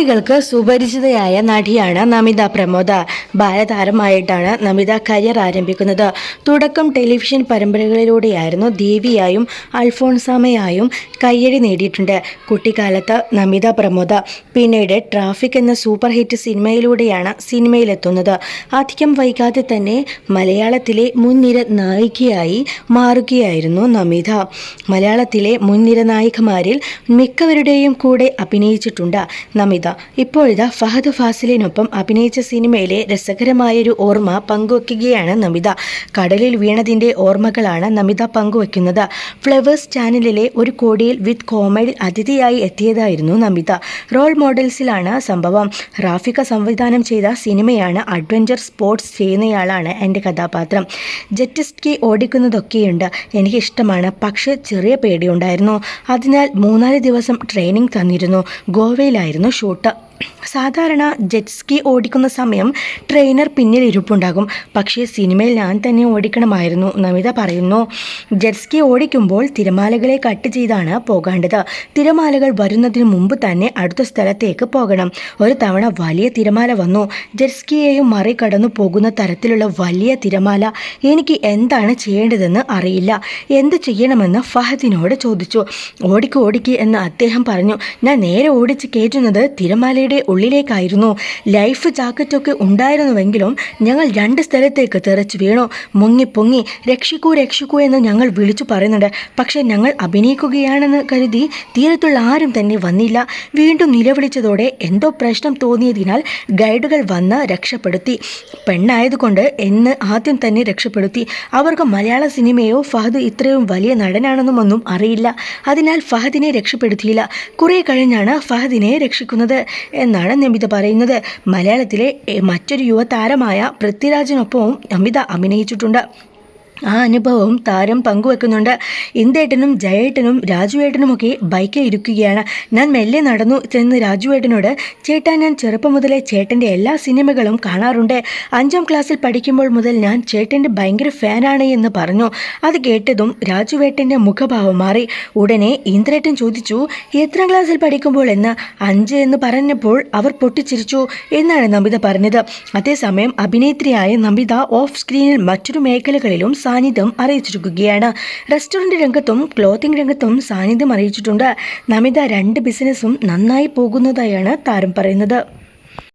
കുട്ടികൾക്ക് സുപരിചിതയായ നടിയാണ് നമിത പ്രമോദ. ബാലതാരമായിട്ടാണ് നമിത കരിയർ ആരംഭിക്കുന്നത്. തുടക്കം ടെലിവിഷൻ പരമ്പരകളിലൂടെയായിരുന്നു ദേവിയായും അൽഫോൺസാമയായും കയ്യടി നേടിയിട്ടുണ്ട്. കുട്ടിക്കാലത്ത് നമിത പ്രമോദ. പിന്നീട് ട്രാഫിക് എന്ന സൂപ്പർ ഹിറ്റ് സിനിമയിലൂടെയാണ് സിനിമയിലെത്തുന്നത്. അധികം വൈകാതെ തന്നെ മലയാളത്തിലെ മുൻനിര നായികയായി മാറുകയായിരുന്നു നമിത. മലയാളത്തിലെ മുൻനിര നായികമാരിൽ മിക്കവരുടെയും കൂടെ അഭിനയിച്ചിട്ടുണ്ട് നമിത. ഇപ്പോഴിതാ ഫഹദ് ഫാസിലിനൊപ്പം അഭിനയിച്ച സിനിമയിലെ രസകരമായൊരു ഓർമ്മ പങ്കുവയ്ക്കുകയാണ് നമിത. കടലിൽ വീണതിന്റെ ഓർമ്മകളാണ് നമിത പങ്കുവയ്ക്കുന്നത് ഫ്ലവേഴ്സ് ചാനലിലെ ഒരു കോടിയിൽ വിത്ത് കോമഡി അതിഥിയായി എത്തിയതായിരുന്നു നമിത. റോൾ മോഡൽസിലാണ് സംഭവം. റാഫിക സംവിധാനം ചെയ്ത സിനിമയാണ് അഡ്വഞ്ചർ സ്പോർട്സ് ചെയ്യുന്നയാളാണ് എന്റെ കഥാപാത്രം. ജെറ്റ് സ്കി ഓടിക്കുന്നതൊക്കെയുണ്ട്. എനിക്കിഷ്ടമാണ്. പക്ഷേ ചെറിയ പേടിയുണ്ടായിരുന്നു. അതിനാൽ മൂന്നാൽ ദിവസം ട്രെയിനിങ് തന്നിരുന്നു. ഗോവയിലായിരുന്നു ഷൂട്ട്. ഓട്ട സാധാരണ ജെറ്റ് സ്കി ഓടിക്കുന്ന സമയം ട്രെയിനർ പിന്നിൽ ഇരിപ്പുണ്ടാകും. പക്ഷേ സിനിമയിൽ ഞാൻ തന്നെ ഓടിക്കണമായിരുന്നു. നമിത പറയുന്നു ജെറ്റ് സ്കി ഓടിക്കുമ്പോൾ തിരമാലകളെ കട്ട് ചെയ്താണ് പോകേണ്ടത്. തിരമാലകൾ വരുന്നതിന് മുമ്പ് തന്നെ അടുത്ത സ്ഥലത്തേക്ക് പോകണം. ഒരു തവണ വലിയ തിരമാല വന്നു. ജെറ്റ് സ്കിയെയും മറികടന്നു പോകുന്ന തരത്തിലുള്ള വലിയ തിരമാല എനിക്ക് എന്താണ് ചെയ്യേണ്ടതെന്ന് അറിയില്ല. എന്ത് ചെയ്യണമെന്ന് ഫഹദിനോട് ചോദിച്ചു. ഓടിക്ക് ഓടിക്ക് എന്ന് അദ്ദേഹം പറഞ്ഞു. ഞാൻ നേരെ ഓടിച്ച് കയറ്റുന്നത് തിരമാലയുടെ ഉള്ളിലേക്കായിരുന്നു. ലൈഫ് ജാക്കറ്റൊക്കെ ഉണ്ടായിരുന്നുവെങ്കിലും ഞങ്ങൾ രണ്ട് സ്ഥലത്തേക്ക് തെറിച്ചു വീണു. മുങ്ങി പൊങ്ങി രക്ഷിക്കൂ രക്ഷിക്കൂ എന്ന് ഞങ്ങൾ വിളിച്ചു പറയുന്നുണ്ട്. പക്ഷേ ഞങ്ങൾ അഭിനയിക്കുകയാണെന്ന് കരുതി തീരത്തുള്ള ആരും തന്നെ വന്നില്ല. വീണ്ടും നിലവിളിച്ചതോടെ എന്തോ പ്രശ്നം തോന്നിയതിനാൽ ഗൈഡുകൾ വന്ന് രക്ഷപ്പെടുത്തി. പെണ്ണായതുകൊണ്ട് എന്ന് ആദ്യം തന്നെ രക്ഷപ്പെടുത്തി. അവർക്ക് മലയാള സിനിമയോ ഫഹദ് ഇത്രയും വലിയ നടനാണെന്നുമൊന്നും അറിയില്ല. അതിനാൽ ഫഹദിനെ രക്ഷപ്പെടുത്തിയില്ല. കുറേ കഴിഞ്ഞാണ് ഫഹദിനെ രക്ഷിക്കുന്നത്. എന്നാണ് നമിത പറയുന്നത്. മലയാളത്തിലെ മറ്റൊരു യുവതാരമായ പൃഥ്വിരാജിനൊപ്പവും നമിത അഭിനയിച്ചിട്ടുണ്ട്. ആ അനുഭവവും താരം പങ്കുവെക്കുന്നുണ്ട്. ഇന്ദേട്ടനും ജയേട്ടനും രാജുവേട്ടനുമൊക്കെ ബൈക്കിൽ ഇരിക്കുകയാണ്. ഞാൻ മെല്ലെ നടന്നു ചെന്ന് രാജുവേട്ടനോട് ചേട്ടാ ഞാൻ ചെറുപ്പം മുതലേ ചേട്ടന്റെ എല്ലാ സിനിമകളും കാണാറുണ്ട്. അഞ്ചാം ക്ലാസ്സിൽ പഠിക്കുമ്പോൾ മുതൽ ഞാൻ ചേട്ടന്റെ ഭയങ്കര ഫാനാണ് എന്ന് പറഞ്ഞു. അത് കേട്ടതും രാജുവേട്ടന്റെ മുഖഭാവം മാറി. ഉടനെ ഇന്ദ്രേട്ടൻ ചോദിച്ചു എത്രാം ക്ലാസ്സിൽ പഠിക്കുമ്പോൾ എന്ന്? അഞ്ച് എന്ന് പറഞ്ഞപ്പോൾ അവർ പൊട്ടിച്ചിരിച്ചു എന്നാണ് നമിത പറഞ്ഞത്. അതേസമയം അഭിനേത്രിയായ നമിത ഓഫ് സ്ക്രീനിൽ മറ്റൊരു മേഖലകളിലും സാന്നിധ്യം അറിയിച്ചിരിക്കുകയാണ്. റെസ്റ്റോറന്റ് രംഗത്തും ക്ലോത്തിംഗ് രംഗത്തും സാന്നിധ്യം അറിയിച്ചിട്ടുണ്ട്. നമിത രണ്ട് ബിസിനസ്സും നന്നായി പോകുന്നതായാണ് താരം പറയുന്നത്.